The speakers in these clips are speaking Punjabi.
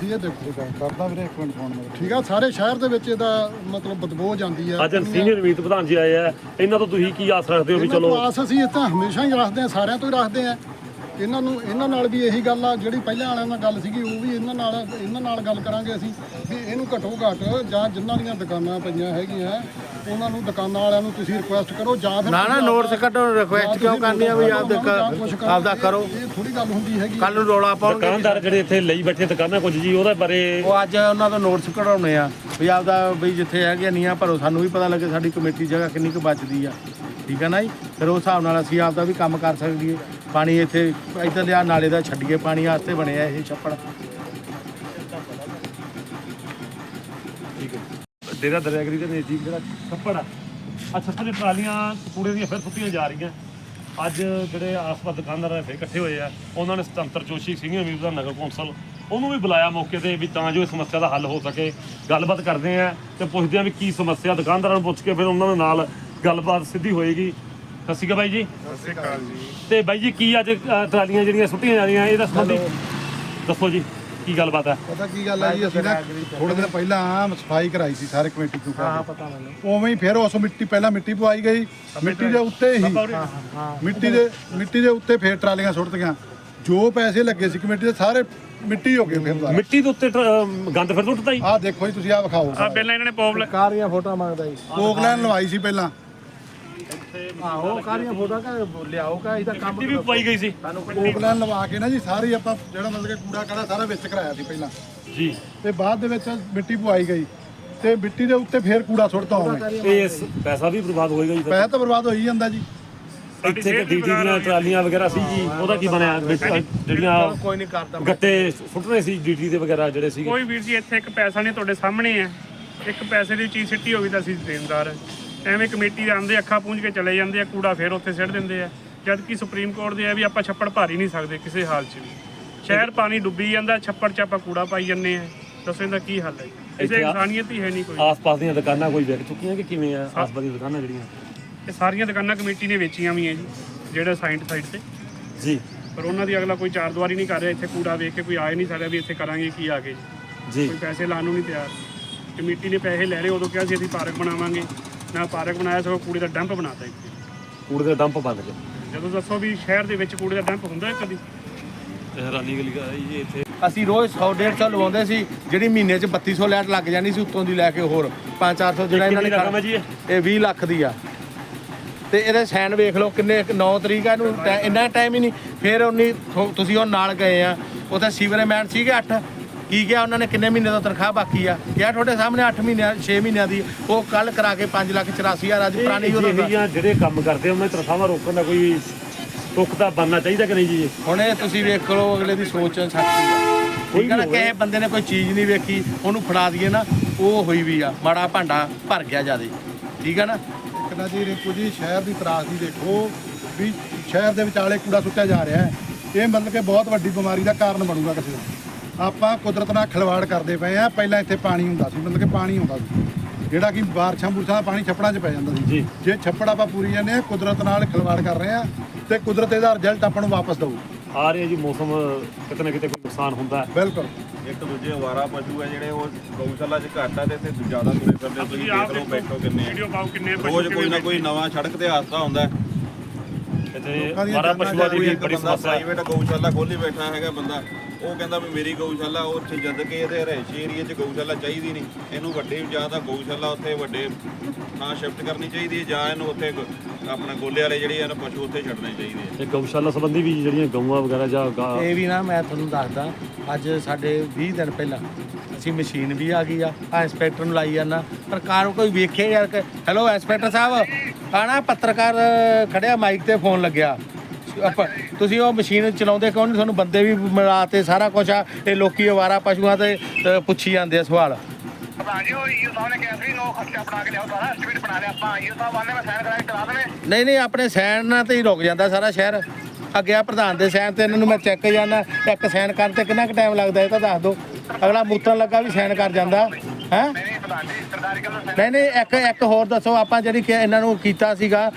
ਤੁਸੀਂ ਇਹ ਦੇਖੋ। ਕਰਦਾ ਵੀਰੇ ਇੱਕ ਮਿੰਟ ਫੋਨ ਮੇਰੇ। ਠੀਕ ਆ ਸਾਰੇ ਸ਼ਹਿਰ ਦੇ ਵਿੱਚ ਇਹਦਾ ਮਤਲਬ ਬਦਬੂ ਜਾਂਦੀ ਆ ਅੱਜ ਸੀਨੀਅਰ ਮੀਤ ਪ੍ਰਧਾਨ ਜੀ ਆਏ ਆ ਇਹਨਾਂ ਤੋਂ ਤੁਸੀਂ ਕੀ ਆਸ ਰੱਖਦੇ ਹੋ ਵੀ ਚਲੋ? ਆਸ ਅਸੀਂ ਇਹ ਤਾਂ ਹਮੇਸ਼ਾ ਹੀ ਰੱਖਦੇ ਆ ਸਾਰਿਆਂ ਤੋਂ ਹੀ ਰੱਖਦੇ ਆ ਇਹਨਾਂ ਨੂੰ ਇਹਨਾਂ ਨਾਲ ਵੀ ਇਹੀ ਗੱਲ ਆ ਜਿਹੜੀ ਪਹਿਲਾਂ ਵਾਲਿਆਂ ਨਾਲ ਗੱਲ ਸੀਗੀ ਉਹ ਵੀ ਇਹਨਾਂ ਨਾਲ ਇਹਨਾਂ ਨਾਲ ਗੱਲ ਕਰਾਂਗੇ ਅਸੀਂ ਵੀ ਇਹਨੂੰ ਘੱਟੋ ਘੱਟ ਜਾਂ ਜਿਨ੍ਹਾਂ ਦੀਆਂ ਦੁਕਾਨਾਂ ਪਈਆਂ ਹੈਗੀਆਂ ਉਹਨਾਂ ਨੂੰ ਦੁਕਾਨਾਂ ਵਾਲਿਆਂ ਨੂੰ ਤੁਸੀਂ ਰਿਕੁਐਸਟ ਕਰੋ ਜਾਂ ਫਿਰ ਨਾ ਨਾ ਨੋਟਸ ਕੱਢੋ ਰਿਕੁਐਸਟ ਕਿਉਂ ਕਰਨੀ ਆ ਵੀ ਆਪ ਆਪਦਾ ਕਰੋ। ਇਹ ਥੋੜੀ ਗੱਲ ਹੁੰਦੀ ਹੈਗੀ। ਕੱਲ ਨੂੰ ਰੋਲਾ ਪਾਉਣਗੇ। ਦੁਕਾਨਦਾਰ ਜਿਹੜੇ ਇੱਥੇ ਲਈ ਬੈਠੇ ਦੁਕਾਨਾਂ ਕੁਝ ਜੀ ਉਹਦੇ ਬਾਰੇ ਉਹ ਅੱਜ ਉਹਨਾਂ ਤੋਂ ਨੋਟਸ ਕਢਾਉਣੇ ਆ ਵੀ ਆਪਦਾ ਵੀ ਜਿੱਥੇ ਹੈਗੇ ਨੀਆਂ ਭਰੋ ਸਾਨੂੰ ਵੀ ਪਤਾ ਲੱਗੇ ਸਾਡੀ ਕਮੇਟੀ ਜਗ੍ਹਾ ਕਿੰਨੀ ਕੁ ਬਚਦੀ ਆ। ਠੀਕ ਹੈ ਨਾ ਜੀ? ਫਿਰ ਉਸ ਹਿਸਾਬ ਨਾਲ ਅਸੀਂ ਆਪਦਾ ਵੀ ਕੰਮ ਕਰ ਸਕੀਏ ਪਾਣੀ ਇੱਥੇ, ਇੱਧਰ ਲਿਆ, ਨਾਲੇ ਦਾ ਛੱਡੀਏ ਪਾਣੀ ਵਾਸਤੇ ਬਣਿਆ ਇਹ ਛੱਪੜ। ਡੇਰਾ ਦਰਿਆਗਰੀ ਦੇ ਨਜ਼ਦੀਕ ਜਿਹੜਾ ਛੱਪੜ ਆ ਆ ਛੱਪੜ ਦੀਆਂ ਟਰਾਲੀਆਂ ਕੂੜੇ ਦੀਆਂ ਫਿਰ ਸੁੱਟੀਆਂ ਜਾ ਰਹੀਆਂ। ਅੱਜ ਜਿਹੜੇ ਆਸ-ਪਾਸ ਦੁਕਾਨਦਾਰ ਆ ਫਿਰ ਇਕੱਠੇ ਹੋਏ ਆ, ਉਹਨਾਂ ਨੇ ਸੁਤੰਤਰ ਜੋਸ਼ੀ ਸਿੰਘ ਅਮੀਰ ਦਾ ਨਗਰ ਕੌਂਸਲ। ਉਹਨੂੰ ਵੀ ਬੁਲਾਇਆ ਮੌਕੇ ਤੇ ਵੀ ਤਾਂ ਜੋ ਇਹ ਸਮੱਸਿਆ ਦਾ ਹੱਲ ਹੋ ਸਕੇ। ਗੱਲਬਾਤ ਕਰਦੇ ਆ ਤੇ ਪੁੱਛਦੇ ਆ ਵੀ ਕੀ ਸਮੱਸਿਆ, ਦੁਕਾਨਦਾਰਾਂ ਨੂੰ ਪੁੱਛ ਕੇ ਫਿਰ ਉਹਨਾਂ ਦੇ ਨਾਲ ਗੱਲਬਾਤ ਸਿੱਧੀ ਹੋਏਗੀ। ਸਤਿ ਸ਼੍ਰੀ ਅਕਾਲ ਬਾਈ ਜੀ। ਸਤਿ ਸ਼੍ਰੀ ਅਕਾਲ ਜੀ। ਤੇ ਬਾਈ ਜੀ ਕੀ ਅੱਜ ਅ, ਟਰਾਲੀਆਂ ਜਿਹੜੀਆਂ ਸੁੱਟੀਆਂ ਜਾ ਰਹੀਆਂ ਇਹਦਾ ਸੰਬੰਧੀ ਦੱਸੋ ਜੀ ਕੀ ਗੱਲਬਾਤ ਹੈ? ਪਤਾ ਕੀ ਗੱਲ ਹੈ ਜੀ ਅਸੀਂ ਨਾ ਥੋੜੇ ਦਿਨ ਪਹਿਲਾਂ ਸਫ਼ਾਈ ਕਰਾਈ ਸੀ ਸਾਰੇ ਕਮੇਟੀ ਤੋਂ ਹਾਂ ਪਤਾ ਮੈਨੂੰ। ਉਵੇਂ ਹੀ ਫਿਰ ਉਸ ਮਿੱਟੀ ਪਹਿਲਾਂ ਮਿੱਟੀ ਪਵਾਈ ਗਈ ਮਿੱਟੀ ਦੇ ਉੱਤੇ ਹੀ ਮਿੱਟੀ ਦੇ ਮਿੱਟੀ ਦੇ ਉੱਤੇ ਫਿਰ ਟਰਾਲੀਆਂ ਸੁੱਟਦੀਆਂ ਜੋ ਪੈਸੇ ਲੱਗੇ ਸੀ ਕਮੇਟੀ ਦੇ ਸਾਰੇ ਮਿੱਟੀ ਹੋ ਗਏ ਫਿਰ ਦੁਬਾਰਾ ਮਿੱਟੀ ਦੇ ਉੱਤੇ ਟ- ਅ, ਗੰਦ ਫਿਰ ਸੁੱਟਦਾ ਹੀ ਆਹ ਦੇਖੋ ਜੀ ਤੁਸੀਂ ਆਹ ਵਿਖਾਓ। ਆ ਪਹਿਲਾਂ ਇਹਨਾਂ ਨੇ ਪੌਪ ਕਾਰੀਆਂ ਫੋਟੋਆਂ ਮੰਗਦਾ ਜੀ? ਪੋਗਲੈਨ ਲਵਾਈ ਸੀ ਪਹਿਲਾਂ। ਆਹੋ ਕਾਰੀਆਂ ਫੋਟੋਆਂ ਕਾ ਲਿਆਓ ਕਾ ਇਹਦਾ ਕੰਮ ਵੀ ਪਾਈ ਗਈ ਸੀ। ਪੋਗਲੈਨ ਲਵਾ ਕੇ ਨਾ ਜੀ ਸਾਰੀ ਆਪਾਂ ਜਿਹੜਾ ਮਤਲਬ ਕਿ ਕੂੜਾ ਕਾੜਾ ਸਾਰਾ ਵਿੱਚ ਕਰਾਇਆ ਸੀ ਪਹਿਲਾਂ। ਜੀ। ਤੇ ਬਾਅਦ ਦੇ ਵਿੱਚ ਮਿੱਟੀ ਪਵਾਈ ਗਈ। ਤੇ ਮਿੱਟੀ ਦੇ ਉੱਤੇ ਫਿਰ ਕੂੜਾ ਸੁੱਟਦਾ ਹੋਵੇ ਇਸ ਪੈਸਾ ਵੀ ਬਰਬਾਦ ਹੋਏਗਾ ਜੀ। ਪੈਸਾ ਤਾਂ ਬਰਬਾਦ ਹੋ ਹੀ ਜਾਂਦਾ ਜੀ। ਇੱਥੇ ਤੇ ਡੀਟੀ ਦੀਆਂ ਟਰਾਲੀਆਂ ਵਗੈਰਾ ਸੀ ਜੀ ਉਹਦਾ ਕੀ ਬਣਿਆ? ਜਿਹੜੀਆਂ ਕੋਈ ਨਹੀਂ ਕਰਦਾ। ਗੱਟੇ ਸੁੱਟ ਰਹੇ ਸੀ ਡੀਟੀ ਦੇ ਵਗੈਰਾ ਜਿਹੜੇ ਸੀਗੇ? ਕੋਈ ਵੀਰ ਜੀ ਇੱਥੇ ਇੱਕ ਪੈਸਾ ਨਹੀਂ ਤੁਹਾਡੇ ਸਾਹਮਣੇ ਹੈ। ਇੱਕ ਪੈਸੇ ਦੀ ਚੀਜ਼ ਸਿੱਟੀ ਹੋਵੇ ਤਾਂ ਅਸੀਂ ਦੇਣਦਾਰ ਐਵੇਂ ਕਮੇਟੀ ਦੇ ਆਂਦੇ ਅੱਖਾਂ ਪੂੰਝ ਕੇ ਚਲੇ ਜਾਂਦੇ ਆ ਕੂੜਾ ਫੇਰ ਉੱਥੇ ਸਿੱਟ ਦਿੰਦੇ ਆ। ਜਦ ਕਿ ਸੁਪਰੀਮ ਕੋਰਟ ਦੇ ਆ ਵੀ ਆਪਾਂ ਛੱਪੜ ਭਰ ਹੀ ਨਹੀਂ ਸਕਦੇ ਕਿਸੇ ਹਾਲ 'ਚ ਵੀ। ਸ਼ਹਿਰ ਪਾਣੀ ਡੁੱਬੀ ਜਾਂਦਾ ਛੱਪੜ 'ਚ ਆਪਾਂ ਕੂੜਾ ਪਾਈ ਜੰਨੇ ਆ। ਦੱਸੋ ਇਹਦਾ ਕੀ ਹੱਲ ਹੈ? ਇਸੇ ਆ- ਇਨਸਾਨੀਅਤ ਹੀ ਹੈ ਨਹੀਂ ਕੋਈ। ਆਸ-ਪਾਸ ਦੀਆਂ ਦੁਕਾਨਾਂ ਕੋਈ ਵਿਕ ਚੁੱਕੀਆਂ ਕਿ ਕਿਵੇਂ ਆ? ਆਸ-ਪਾਸ ਦੀਆਂ ਦੁਕਾਨਾਂ ਜਿਹੜੀਆਂ? ਇਹ ਸਾਰੀਆਂ ਦੁਕਾਨਾਂ ਕਮੇਟੀ ਨੇ ਵੇਚੀਆਂ ਵੀ ਹੈ ਜੀ ਜਿਹੜਾ ਸਾਈਡ ਸਾਈਡ ਤੇ। ਜੀ। ਪਰ ਉਹਨਾਂ ਦੀ ਅਗਲਾ ਕੋਈ ਚਾਰ ਦੀਵਾਰੀ ਨਹੀਂ ਕਰ ਰਿਹਾ ਇੱਥੇ ਕੂੜਾ ਵੇਖ ਕੇ ਕੋਈ ਆ ਹੀ ਨਹੀਂ ਸਕਦਾ ਵੀ ਇੱਥੇ ਕਰਾਂਗੇ ਕੀ ਆ ਕੇ। ਜੀ। ਕੋਈ ਪੈਸੇ ਲਾਉਣ ਨੂੰ ਨਹੀਂ ਤਿਆਰ। ਕਮੇਟੀ ਨੇ ਪੈਸੇ ਲੈ ਲਏ ਉਦੋਂ ਕਿਹਾ ਸੀ ਅਸੀਂ ਪਾਰਕ ਬਣਾਵਾਂਗੇ। ਨਾ ਪਾਰਕ ਬਣਾਇਆ ਸਗੋਂ ਕੂੜੇ ਦਾ ਡੰਪ ਬਣਾਤਾ ਇੱਥੇ। ਕੂੜੇ ਦੇ ਡੰਪ ਬੰਦ ਗਏ ਜਦੋਂ ਦੱਸੋ ਵੀ ਸ਼ਹਿਰ ਦੇ ਵਿੱਚ ਕੂੜੇ ਦਾ ਡੰਪ ਹੁੰਦਾ ਹੈ ਕਦੀ? ਹੈਰਾਨੀ ਗਲੀ ਜੀ ਇੱਥੇ। ਅਸੀਂ ਰੋਜ਼ 100 150 ਲਵਾਉਂਦੇ ਸੀ ਜਿਹੜੀ ਮਹੀਨੇ 'ਚ 3200 ਲੈਟ ਲੱਗ ਜਾਣੀ ਸੀ ਉੱਤੋਂ ਦੀ ਲੈ ਕੇ ਹੋਰ 5-400 ਜਿਹੜਾ ਇਹਨਾਂ ਨੇ ਕਿੰਨੀ ਰਕਮ ਹੈ ਜੀ ਇਹ? ਇਹ 20 ਲੱਖ ਦੀ ਆ। ਤੇ ਇਹਦੇ ਸਾਈਨ ਵੇਖ ਲਓ ਕਿੰਨੇ 9 ਤਰੀਕ ਆ ਇਹਨੂੰ ਇੰਨਾ ਟਾਈਮ ਹੀ ਨਹੀਂ। ਫਿਰ ਉਨੀ ਤੁਸੀਂ ਉਹ ਨਾਲ ਗਏ ਆ ਉੱਥੇ ਸੀਵਰਮੈਨ ਸੀਗੇ 8 ਕੀ ਕਿਹਾ ਉਹਨਾਂ ਨੇ ਕਿੰਨੇ ਮਹੀਨੇ ਦਾ ਤਨਖਾਹ ਬਾਕੀ ਆ? ਕਿਹਾ ਤੁਹਾਡੇ ਸਾਹਮਣੇ 8 ਮਹੀਨਿਆਂ 6 ਮਹੀਨਿਆਂ ਦੀ ਉਹ ਕੱਲ ਕਰਾ ਕੇ 5 ਲੱਖ 84 ਹਜ਼ਾਰ ਅੱਜ ਪੁਰਾਣੀ ਉਹ ਜਿਹੜੀਆਂ ਜਿਹੜੇ ਕੰਮ ਕਰਦੇ ਆ, ਉਹਨਾਂ ਦੀ ਤਨਖਾਹਾਂ ਰੋਕਣ ਦਾ ਕੋਈ ਤੁੱਕ ਤਾਂ ਬਣਨਾ ਚਾਹੀਦਾ ਕਿ ਨਹੀਂ ਜੀ? ਹੁਣ ਇਹ ਤੁਸੀਂ ਵੇਖ ਲਓ ਅਗਲੇ ਦੀ ਸੋਚ ਸੱਚੀ ਆ। ਠੀਕ ਹੈ ਨਾ ਕਿਸੇ ਬੰਦੇ ਨੇ ਕੋਈ ਚੀਜ਼ ਨਹੀਂ ਵੇਖੀ ਉਹਨੂੰ ਫੜਾ ਦਈਏ ਨਾ ਉਹ ਹੋਈ ਵੀ ਆ ਮਾੜਾ ਭਾਂਡਾ ਭਰ ਗਿਆ ਜਿਆਦੇ। ਠੀਕ ਹੈ ਨਾ? ਨਾ ਜੀ ਰਿੰਕੂ ਜੀ ਸ਼ਹਿਰ ਦੀ ਤਰਾਸਦੀ ਦੇਖੋ ਵੀ ਸ਼ਹਿਰ ਦੇ ਵਿਚਾਲੇ ਕੂੜਾ ਸੁੱਟਿਆ ਜਾ ਰਿਹਾ ਹੈ। ਇਹ ਮਤਲਬ ਕਿ ਬਹੁਤ ਵੱਡੀ ਬਿਮਾਰੀ ਦਾ ਕਾਰਨ ਬਣੂਗਾ ਕਿਸੇ ਦਾ। ਆਪਾਂ ਕੁਦਰਤ ਨਾਲ ਖਿਲਵਾੜ ਕਰਦੇ ਪਏ ਆ। ਪਹਿਲਾਂ ਇੱਥੇ ਪਾਣੀ ਹੁੰਦਾ ਸੀ ਮਤਲਬ ਕਿ ਪਾਣੀ ਹੁੰਦਾ ਸੀ। ਜਿਹੜਾ ਕਿ ਬਾਰਿਸ਼ਾਂ ਬੁਰਸ਼ਾਂ ਦਾ ਪਾਣੀ ਛੱਪੜਾਂ 'ਚ ਪੈ ਜਾਂਦਾ ਸੀ। ਜੀ। ਛੱਪੜ ਆਪਾਂ ਪੂਰੀ ਜਾਂਦੇ ਆ ਕੁਦਰਤ ਨਾਲ ਖਿਲਵਾੜ ਕਰ ਰਹੇ ਆ ਤੇ ਕੁਦਰਤ ਇਹਦਾ ਰਿਜ਼ਲਟ ਆਪਾਂ ਨੂੰ ਵਾਪਸ ਦਊ। ਆ ਰਿਹਾ ਜੀ ਮੌਸਮ ਕਿਤੇ ਨਾ ਕਿਤੇ ਕੋਈ ਨੁਕਸਾਨ ਹੁੰਦਾ ਹੈ। ਬਿਲਕੁਲ। ਇੱਕ ਦੂਜੇ ਅਵਾਰਾ ਪਸ਼ੂ ਆ ਜਿਹੜੇ ਉਹ ਗਊਸ਼ਾਲਾ 'ਚ ਘੱਟ ਆ ਤੇ ਇੱਥੇ ਜ਼ਿਆਦਾ ਤੁਰੇ ਫਿਰਦੇ ਤੁਸੀਂ ਦੇਖ ਲਓ ਬੈਠੋ ਕਿੰਨੇ ਵੀਡੀਓ ਪਾਓ ਕਿੰਨੇ ਰੋਜ਼ ਕੋਈ ਨਾ ਕੋਈ ਨਵਾਂ ਸੜਕ ਤੇ ਹਾਦਸਾ ਹੁੰਦਾ ਹੈ। ਮਾਰਾ ਜਾਨਾਂ ਪਸ਼ੂਆਂ ਦੀ ਵੀ ਬੜੀ ਸਮੱਸਿਆ ਹੈ। ਪ੍ਰਾਈਵੇਟ ਗਊਸ਼ਾਲਾ ਖੋਲੀ ਬੈਠਾ ਹੈਗਾ ਬੰਦਾ। ਉਹ ਕਹਿੰਦਾ ਵੀ ਮੇਰੀ ਗਊਸ਼ਾਲਾ ਉਹ ਉੱਥੇ ਜਦ ਕਿ ਇਹਦੇ ਰਹਿਸ਼ੀ ਏਰੀਆ 'ਚ ਗਊਸ਼ਾਲਾ ਚਾਹੀਦੀ ਨਹੀਂ। ਇਹਨੂੰ ਵੱਡੇ ਜਾਂ ਤਾਂ ਗਊਸ਼ਾਲਾ ਉੱਥੇ ਵੱਡੇ ਥਾਂ ਸ਼ਿਫਟ ਕਰਨੀ ਚਾਹੀਦੀ ਹੈ ਜਾਂ ਇਹਨੂੰ ਉੱਥੇ ਆਪਣਾ ਗੋਲੇ ਵਾਲੇ ਜਿਹੜੇ ਹਨ ਪਸ਼ੂ ਉੱਥੇ ਛੱਡਣੇ ਚਾਹੀਦੇ ਆ। ਇਹ ਗਊਸ਼ਾਲਾ ਸੰਬੰਧੀ ਵੀ ਜਿਹੜੀਆਂ ਗਊਆਂ ਵਗੈਰਾ ਜਾਂ ਇਹ ਵੀ ਨਾ ਮੈਂ ਤੁਹਾਨੂੰ ਦੱਸਦਾ ਅੱਜ ਸਾਡੇ 20 ਦਿਨ ਪਹਿਲਾਂ ਅਸੀਂ ਮਸ਼ੀਨ ਵੀ ਆ ਗਈ ਆ ਆ ਇੰਸਪੈਕਟਰ ਨੂੰ ਲਾਈ ਜਾਂਦਾ ਪਰ ਕਾਰ ਕੋਈ ਵੇਖਿਆ ਯਾਰ ਕਿ ਹੈਲੋ ਇੰਸਪੈਕਟਰ ਸਾਹਿਬ ਆ ਨਾ ਪੱਤਰਕਾਰ ਖੜਿਆ ਮਾਈਕ ਤੇ ਫੋਨ ਲੱਗਿਆ। ਆਪਾਂ- ਤੁਸੀਂ ਉਹ ਮਸ਼ੀਨ ਚਲਾਉਂਦੇ ਕਿਉਂ ਨਹੀਂ? ਤੁਹਾਨੂੰ ਬੰਦੇ ਵੀ ਮਿਲਾਤੇ ਸਾਰਾ ਕੁਝ ਆ ਇਹ ਲੋਕੀ ਅਵਾਰਾ ਪਸ਼ੂਆਂ ਤੇ ਅ, ਪੁੱਛੀ ਜਾਂਦੇ ਆ ਸਵਾਲ। ਪ੍ਰਧਾਨ ਜੀ ਉਹ ਈਓ ਸਾਹਿਬ ਨੇ ਕਿਹਾ ਸੀ ਨੋ ਖਰਚਾ ਬਣਾ ਕੇ ਲਿਆਓ ਸਾਰਾ ਐਸਟੀਮੇਟ ਬਣਾ ਲਿਆ ਆਪਾਂ ਈਓ ਸਾਹਿਬ ਆਨੇ ਮੈਂ ਸਾਈਨ ਕਰਾ ਕੇ ਕਰਾ ਦੇਣੇ ਨਹੀਂ ਨਹੀਂ ਆਪਣੇ ਸੈਨ ਨਾਲ ਤੇ ਹੀ ਰੁਕ ਜਾਂਦਾ ਸਾਰਾ ਸ਼ਹਿਰ। ਅੱਗੇ ਆ ਪ੍ਰਧਾਨ ਦੇ ਸੈਨ ਤੇ ਇਹਨਾਂ ਨੂੰ ਮੈਂ ਚੈੱਕ ਜਾਣਾ ਇੱਕ ਸੈਨ ਕਰਨ ਤੇ ਕਿੰਨਾ ਕੁ ਟਾਈਮ ਲੱਗਦਾ ਇਹ ਤਾਂ ਦੱਸ ਦਿਓ। ਅਗਲਾ ਮੂਤਰਨ ਲੱਗਾ ਵੀ ਸੈਨ ਕਰ ਜਾਂਦਾ ਹੈ? ਨਹੀਂ ਨਹੀਂ ਨਹੀਂ ਇੱਕ ਇੱਕ ਹੋਰ ਦੱਸੋ ਆਪਾਂ ਜਿਹੜੀ ਕਿ ਇਹਨਾਂ ਨੂੰ ਕੀਤਾ ਸੀਗਾ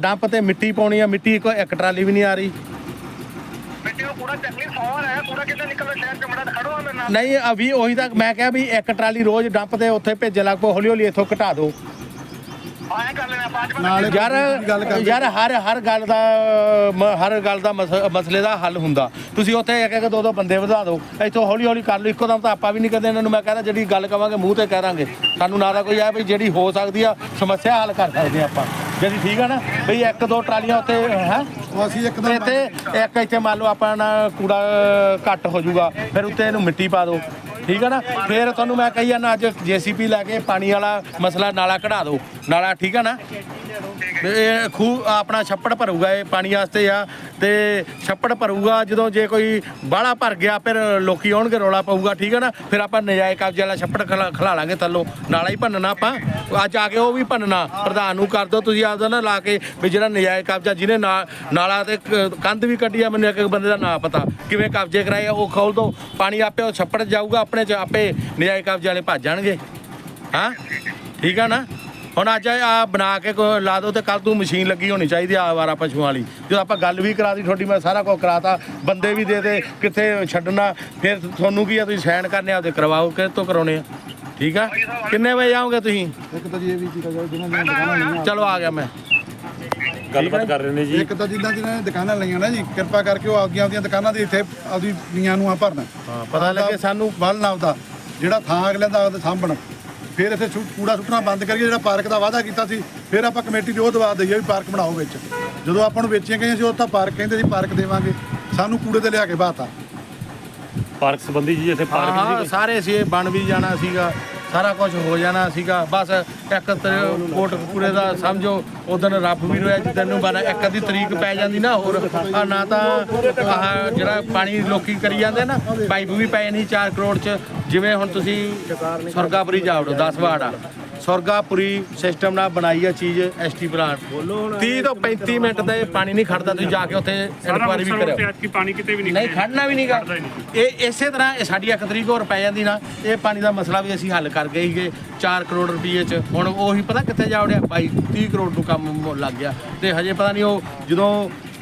ਡੰਪ ਤੇ ਮਿੱਟੀ ਪਾਉਣੀ ਆ ਮਿੱਟੀ ਕੋਈ ਇੱਕ ਟਰਾਲੀ ਵੀ ਨਹੀਂ ਆ ਰਹੀ। ਮਿੱਟੀ ਨੂੰ ਕੂੜਾ ਚੱਕ ਲਈ ਸੌਰ ਹੈ ਕੂੜਾ ਕਿੱਥੇ ਨਿਕਲਦਾ ਸ਼ਹਿਰ ਚ ਮੜਾ ਖੜੋ ਮੇਰੇ ਨਾਲ। ਨਹੀਂ ਅਭੀ ਉਹੀ ਤਾਂ ਮੈਂ ਕਿਹਾ ਵੀ ਇੱਕ ਟਰਾਲੀ ਰੋਜ਼ ਡੰਪ ਤੇ ਉੱਥੇ ਭੇਜਣ ਲੱਗ ਹੌਲੀ ਹੌਲੀ ਇੱਥੋਂ ਘਟਾ ਦਿਓ ਆਏ ਕਰ ਲੈਣਾ ਪੰਜ ਮਿੰਟ ਨਾਲੇ ਯਾਰ ਕਰਦੇ ਯਾਰ ਹਰ ਹਰ ਗੱਲ ਦਾ ਮ- ਹਰ ਗੱਲ ਦਾ ਮਸ- ਮਸਲੇ ਦਾ ਹੱਲ ਹੁੰਦਾ। ਤੁਸੀਂ ਉੱਥੇ ਇੱਕ ਇੱਕ ਦੋ ਦੋ ਬੰਦੇ ਵਧਾ ਦਿਓ। ਇੱਥੋਂ ਹੌਲੀ ਹੌਲੀ ਕਰ ਲਓ। ਇੱਕੋ ਦਮ ਤਾਂ ਆਪਾਂ ਵੀ ਨਹੀਂ ਕਦੇ ਇਹਨਾਂ ਨੂੰ ਮੈਂ ਕਹਿੰਦਾ ਜਿਹੜੀ ਗੱਲ ਕਵਾਂਗੇ ਮੂੰਹ ਤੇ ਕਰਾਂਗੇ ਸਾਨੂੰ ਨਾ ਤਾਂ ਕੋਈ ਆ ਵੀ ਜਿਹੜੀ ਹੋ ਸਕਦੀ ਆ ਸਮੱਸਿਆ ਹੱਲ ਕਰ ਸਕਦੇ ਆ ਆਪਾਂ। ਜਿਹੜੀ ਠੀਕ ਆ ਨਾ ਬਈ ਇੱਕ ਦੋ ਟਰਾਲੀਆਂ ਉੱਥੇ ਹੈ? ਉਹ ਅਸੀਂ ਇੱਕਦਮ ਇੱਥੇ ਇੱਕ ਇੱਥੇ ਮੰਨ ਲਓ ਆਪਾਂ ਨਾ ਕੂੜਾ ਘੱਟ ਹੋ ਜਾਊਗਾ ਫਿਰ ਉੱਤੇ ਇਹਨੂੰ ਮਿੱਟੀ ਪਾ ਦਿਓ। ਠੀਕ ਆ ਨਾ? ਫਿਰ ਤੁਹਾਨੂੰ ਮੈਂ ਕਹੀ ਜਾਂਦਾ, ਅੱਜ ਜੀਸੀਪੀ ਲੈ ਕੇ ਪਾਣੀ ਵਾਲਾ ਮਸਲਾ ਨਾਲਾ ਕਢਾ ਦਿਓ। ਨਾਲਾ ਠੀਕ ਆ ਨਾ? ਇਹ ਖੂਹ ਆਪਣਾ ਛੱਪੜ ਭਰੂਗਾ ਇਹ ਪਾਣੀ ਵਾਸਤੇ ਆ ਤੇ ਛੱਪੜ ਭਰੂਗਾ ਜਦੋਂ ਜੇ ਕੋਈ ਬਾਹਲਾ ਭਰ ਗਿਆ ਫਿਰ ਲੋਕੀ ਆਉਣਗੇ ਰੋਲਾ ਪਊਗਾ ਠੀਕ ਹੈ ਨਾ? ਫਿਰ ਆਪਾਂ ਨਜਾਇਜ਼ ਕਬਜ਼ੇ ਵਾਲਾ ਛੱਪੜ ਖਲਾ ਖਲਾ ਲਾਂਗੇ ਥੱਲੋਂ। ਨਾਲਾ ਹੀ ਭੰਨਣਾ ਆਪਾਂ। ਅੱਜ ਆ ਕੇ ਉਹ ਵੀ ਭੰਨਣਾ। ਪ੍ਰਧਾਨ ਨੂੰ ਕਰ ਦਿਓ ਤੁਸੀਂ ਆਪਦਾ ਨਾ ਲਾ ਕੇ ਵੀ ਜਿਹੜਾ ਨਜਾਇਜ਼ ਕਬਜ਼ਾ ਜਿਹਨੇ ਨਾ- ਨਾਲਾ ਤੇ ਕੰਧ ਵੀ ਕੱਢੀ ਆ ਮੈਨੂੰ ਇੱਕ ਬੰਦੇ ਦਾ ਨਾਂ ਪਤਾ। ਕਿਵੇਂ ਕਬਜ਼ੇ ਕਰਾਏ ਆ, ਉਹ ਖੋਲ ਦੋ। ਪਾਣੀ ਆਪੇ ਉਹ ਛੱਪੜ ਜਾਊਗਾ ਆਪਣੇ ਚ ਆਪੇ ਨਜਾਇਜ਼ ਕਬਜ਼ੇ ਵਾਲੇ ਭੱਜ ਜਾਣਗੇ। ਹਾਂ? ਠੀਕ ਆ ਨਾ? ਹੁਣ ਅੱਜ ਆ ਬਣਾ ਕੇ ਕੋ ਲਾ ਦੋ ਤੇ ਕੱਲ ਤੂੰ ਮਸ਼ੀਨ ਲੱਗੀ ਹੋਣੀ ਚਾਹੀਦੀ ਆ ਆਵਾਰਾ ਪਸ਼ੂਆਂ ਵਾਲੀ। ਜਦੋਂ ਆਪਾਂ ਗੱਲ ਵੀ ਕਰਾ ਦੀ ਤੁਹਾਡੀ ਮੈਂ ਸਾਰਾ ਕੁਝ ਕਰਾਤਾ। ਬੰਦੇ ਵੀ ਦੇ ਦੇ ਕਿੱਥੇ ਛੱਡਣਾ ਫਿਰ ਤੁਹਾਨੂੰ ਕੀ ਆ ਤੁਸੀਂ ਸਾਈਨ ਕਰਨੇ ਆ ਉਹਦੇ ਕਰਵਾਓ ਕਿ ਤੋਂ ਕਰਾਉਣੇ ਆ? ਠੀਕ ਆ? ਕਿੰਨੇ ਵਜੇ ਆਓਗੇ ਤੁਸੀਂ? ਇੱਕ ਤਾਂ ਜੀ ਇਹ ਵੀ ਕੀਤਾ ਜਾਵੇ ਜਿਹਨਾਂ ਦੀਆਂ ਦੁਕਾਨਾਂ ਲਈਆਂ ਚਲੋ ਆ ਗਿਆ ਮੈਂ। ਗੱਲਬਾਤ ਕਰ ਰਹੇ ਨੇ ਜੀ। ਇੱਕ ਤਾਂ ਜਿੱਦਾਂ ਜਿਹਨਾਂ ਨੇ ਦੁਕਾਨਾਂ ਲਈਆਂ ਨਾ ਜੀ ਕਿਰਪਾ ਕਰਕੇ ਉਹ ਆਪਦੀਆਂ ਆਪਦੀਆਂ ਦੁਕਾਨਾਂ ਦੇ ਇੱਥੇ ਆਪਦੀ ਨੀਆਂ ਨੂੰ ਆ ਭਰਨ। ਹਾਂ ਪਤਾ ਲੱਗੇ ਸਾਨੂੰ। ਵੱਲ ਨਾ ਆਪਦਾ ਜਿਹੜਾ ਥਾਂ ਅਗਲੇ ਦਾ ਆਪਦੇ ਸਾਂਭਣ। ਫਿਰ ਇੱਥੇ ਕੂੜਾ ਸੁੱਟਣਾ ਬੰਦ ਕਰੀਏ ਜਿਹੜਾ ਪਾਰਕ ਦਾ ਵਾਅਦਾ ਕੀਤਾ ਸੀ ਫਿਰ ਆਪਾਂ ਕਮੇਟੀ ਦੇ ਉਹ ਦਵਾ ਦਈਏ ਵੀ ਪਾਰਕ ਬਣਾਓ ਵਿੱਚ। ਜਦੋਂ ਆਪਾਂ ਨੂੰ ਵੇਚੀਆਂ ਗਈਆਂ ਸੀ ਉਹ ਤਾਂ ਪਾਰਕ ਕਹਿੰਦੇ ਸੀ ਪਾਰਕ ਦੇਵਾਂਗੇ। ਸਾਨੂੰ ਕੂੜੇ ਤੇ ਲਿਆ ਕੇ ਬਾਤਾ ਪਾਰਕ ਸੰਬੰਧੀ ਜੀ ਇੱਥੇ ਪਾਰਕ ਹਾਂ ਜੀ ਸਾਰੇ ਸੀ ਇਹ ਬਣ ਵੀ ਜਾਣਾ ਸੀਗਾ। ਸਾਰਾ ਕੁਝ ਹੋ ਜਾਣਾ ਸੀਗਾ। ਬਸ ਇੱਕ ਤ- ਕੋਟ ਪੂਰੇ ਦਾ ਸਮਝੋ ਉਦੋਂ ਰੱਬ ਵੀ ਰੋਇਆ ਜਿੱਦਣ ਨੂੰ ਬਣਾ ਇੱਕ ਅੱਧੀ ਤਰੀਕ ਪੈ ਜਾਂਦੀ ਨਾ ਹੋਰ। ਆ ਨਾ ਤਾਂ ਆਹ ਜਿਹੜਾ ਪਾਣੀ ਲੋਕੀ ਕਰੀ ਜਾਂਦੇ ਨਾ, ਪਾਈਪ ਵੀ ਪਏ ਨਹੀਂ 4 ਕਰੋੜ ਚ। ਜਿਵੇਂ ਹੁਣ ਤੁਸੀਂ ਸੁਰਗਾਪੁਰੀ ਜਾਵੜੋ 10 ਵਾਰਡ ਆ। ਸੁਰਗਾਪੁਰੀ ਸਿਸਟਮ ਨਾਲ ਬਣਾਈ ਆ ਚੀਜ਼ ਐਸਟੀ ਪਲਾਂਟ 30 ਤੋਂ 35 ਮਿੰਟ ਦਾ ਇਹ ਪਾਣੀ ਨਹੀਂ ਖੜਦਾ ਤੁਸੀਂ ਜਾ ਕੇ ਉੱਥੇ ਇਨਕੁਆਰੀ ਵੀ ਕਰਿਓ। ਕੀ ਪਾਣੀ ਕਿਤੇ ਵੀ ਨਹੀਂ ਨਹੀਂ ਖੜਨਾ ਵੀ ਨਹੀਂਗਾ। ਇਹ ਇਸੇ ਤਰ੍ਹਾਂ ਇਹ ਸਾਡੀ ਇੱਕ ਤਰੀਕ ਹੋਰ ਪੈ ਜਾਂਦੀ ਨਾ ਇਹ ਪਾਣੀ ਦਾ ਮਸਲਾ ਵੀ ਅਸੀਂ ਹੱਲ ਕਰ ਗਏ ਸੀਗੇ 4 ਕਰੋੜ ਰੁਪਏ ਚ। ਹੁਣ ਉਹੀ ਪਤਾ ਕਿੱਥੇ ਜਾ ਵੜਿਆ? ਬਾਈ 30 ਕਰੋੜ ਨੂੰ ਕੰਮ ਲੱਗ ਗਿਆ। ਤੇ ਹਜੇ ਪਤਾ ਨਹੀਂ ਉਹ ਜਦੋਂ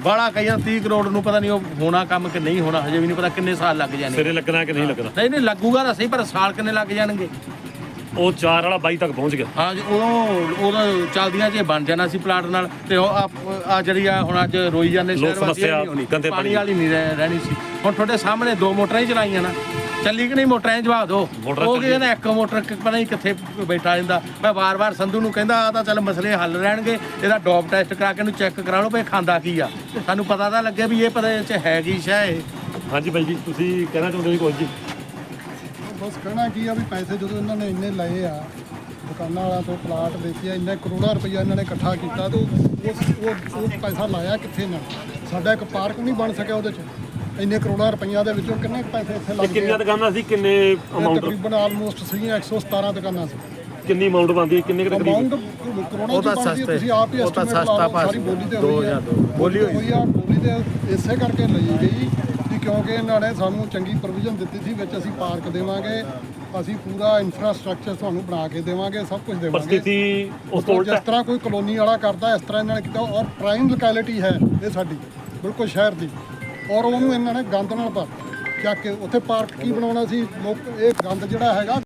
ਬਾਹਲਾ ਕਈਆਂ 30 ਕਰੋੜ ਨੂੰ ਪਤਾ ਨਹੀਂ ਉਹ ਹੋਣਾ ਕੰਮ ਕਿ ਨਹੀਂ ਹੋਣਾ ਹਜੇ ਵੀ ਨਹੀਂ ਪਤਾ ਕਿੰਨੇ ਸਾਲ ਲੱਗ ਜਾਣੇ। ਸਿਰੇ ਲੱਗਣਾ ਕਿ ਨਹੀਂ ਲੱਗਣਾ? ਨਹੀਂ ਨਹੀਂ ਲੱਗੂਗਾ ਤਾਂ ਸਹੀ ਪਰ ਸਾਲ ਕਿੰਨੇ ਲੱਗ ਜਾਣਗੇ? ਉਹ 4 ਵਾਲਾ 22 ਤੱਕ ਪਹੁੰਚ ਗਿਆ। ਹਾਂ ਜੀ ਉਦੋਂ ਉਦੋਂ ਚੱਲਦੀਆਂ ਜੇ ਬਣ ਜਾਣਾ ਸੀ ਪਲਾਟ ਨਾਲ ਤੇ ਉਹ ਆ ਜਿਹੜੀ ਆ ਹੁਣ ਅੱਜ ਰੋਈ ਜਾਂਦੇ ਲੋਕ ਵਾਸੀ ਇਹ ਸਮੱਸਿਆ ਨਹੀਂ ਹੋਣੀ। ਗੰਦੇ ਪਾਣੀ ਪਾਣੀ ਵਾਲੀ ਨਹੀਂ ਰਹਿ- ਰਹਿਣੀ ਸੀ। ਹੁਣ ਤੁਹਾਡੇ ਸਾਹਮਣੇ ਦੋ ਮੋਟਰਾਂ ਹੀ ਚਲਾਈਆਂ ਨਾ। ਚੱਲੀ ਕਿ ਨਹੀਂ ਮੋਟਰਾਂ ਜਵਾਬ ਦਿਓ ਮੋਟਰਾਂ ਉਹ ਚੱਲੀ। ਕਹਿੰਦਾ ਇੱਕ ਮੋਟਰ ਕਿ- ਪਤਾ ਨਹੀਂ ਕਿੱਥੇ ਬੈਠਾ ਜਾਂਦਾ। ਮੈਂ ਵਾਰ-ਵਾਰ ਸੰਧੂ ਨੂੰ ਕਹਿੰਦਾ ਆ ਤਾਂ ਚੱਲ ਮਸਲੇ ਹੱਲ ਰਹਿਣਗੇ। ਇਹਦਾ ਡੋਪ ਟੈਸਟ ਕਰਾ ਕੇ ਇਹਨੂੰ ਚੈੱਕ ਕਰਾ ਲਓ ਵੀ ਖਾਂਦਾ ਕੀ ਆ। ਸਾਨੂੰ ਪਤਾ ਤਾਂ ਲੱਗੇ ਵੀ ਇਹ ਪਤਾ ਇਹ 'ਚ ਹੈ ਕੀ ਸ਼ੈ ਇਹ। ਹਾਂਜੀ ਬਾਈ ਜੀ ਤੁਸੀਂ ਕਹਿਣਾ ਚਾਹੁੰਦੇ ਹੋ ਕੁਝ ਜੀ? ਬਸ ਕਹਿਣਾ ਕੀ ਆ ਵੀ ਪੈਸੇ ਜਦੋਂ ਇਹਨਾਂ ਨੇ ਇੰਨੇ ਲਏ ਆ ਦੁਕਾਨਾਂ ਵਾਲਿਆਂ ਤੋਂ ਪਲਾਟ ਵੇਚੇ ਆ ਇੰਨੇ ਕਰੋੜਾਂ ਰੁਪਈਆ ਇਹਨਾਂ ਨੇ ਇਕੱਠਾ ਕੀਤਾ ਤੇ ਉਹ ਉਹ- ਉਹ ਪੈਸਾ ਲਾਇਆ ਕਿੱਥੇ ਨਾ? ਸਾਡਾ ਇੱਕ ਪਾਰਕ ਨਹੀਂ ਬਣ ਸਕਿਆ ਉਹਦੇ ਚ। ਇੰਨੇ ਕਰੋੜਾਂ ਰੁਪਈਆ ਦੇ ਵਿੱਚੋਂ ਕਿੰਨੇ ਪੈਸੇ ਇੱਥੇ ਲੱਗ ਗਏ ਕਿੰਨੀਆਂ? ਦੁਕਾਨਾਂ ਸੀ ਕਿੰਨੇ ਅਮਾਉਂਟ ਤਕਰੀਬਨ ਆਲਮੋਸਟ ਸੀਗੀਆਂ 117 ਦੁਕਾਨਾਂ ਸੀ। ਕਿੰਨੀ ਅਮਾਉਂਟ ਬਣਦੀ ਹੈ ਕਿੰਨੇ ਕੁ ਤਕਰੀਬ? ਅਮਾਉਂਟ ਕਰੋੜਾਂ ਉਹ ਤਾਂ ਦੀ ਬਣਦੀ ਹੈ, ਸਸਤਾ। ਤੁਸੀਂ ਆਪ ਹੀ ਉਹ ਤਾਂ ਸਸਤਾ ਲਓ, ਭਾਅ ਸਾਰੀ ਸੀ। ਬੋਲੀ ਤੇ ਦੋ ਹੋਈ ਆ। ਦੋ। ਬੋਲੀ ਤੇ ਇਸੇ ਕਰਕੇ ਲਈ ਗਈ। ਕਿਉਂਕਿ ਇਹਨਾਂ ਨੇ ਸਾਨੂੰ ਚੰਗੀ ਪ੍ਰੋਵੀਜ਼ਨ ਦਿੱਤੀ ਸੀ ਵਿੱਚ ਅਸੀਂ ਪਾਰਕ ਦੇਵਾਂਗੇ ਅਸੀਂ ਪੂਰਾ ਇਨਫਰਾਸਟ੍ਰਕਚਰ ਤੁਹਾਨੂੰ ਬਣਾ ਕੇ ਦੇਵਾਂਗੇ ਸਭ ਕੁਝ ਦੇਵਾਂਗੇ। ਸਥਿਤੀ ਉਸ ਤੋਂ ਜਿਸ ਤਰ੍ਹਾਂ ਕੋਈ ਕਲੋਨੀ ਵਾਲਾ ਕਰਦਾ ਇਸ ਤਰ੍ਹਾਂ ਇਹਨਾਂ ਨੇ ਕੀਤਾ ਔਰ ਪ੍ਰਾਈਮ ਲੋਕੈਲਿਟੀ ਹੈ ਇਹ ਸਾਡੀ ਬਿਲਕੁਲ ਸ਼ਹਿਰ ਦੀ। ਔਰ ਉਹਨੂੰ ਇਹਨਾਂ ਨੇ ਗੰਦ ਨਾਲ ਭਰ ਚੱਕ ਕੇ ਉੱਥੇ ਪਾਰਕ ਕੀ ਬਣਾਉਣਾ ਸੀ? ਲੋਕ ਇਹ ਗੰਦ ਜਿਹੜਾ ਹੈਗਾ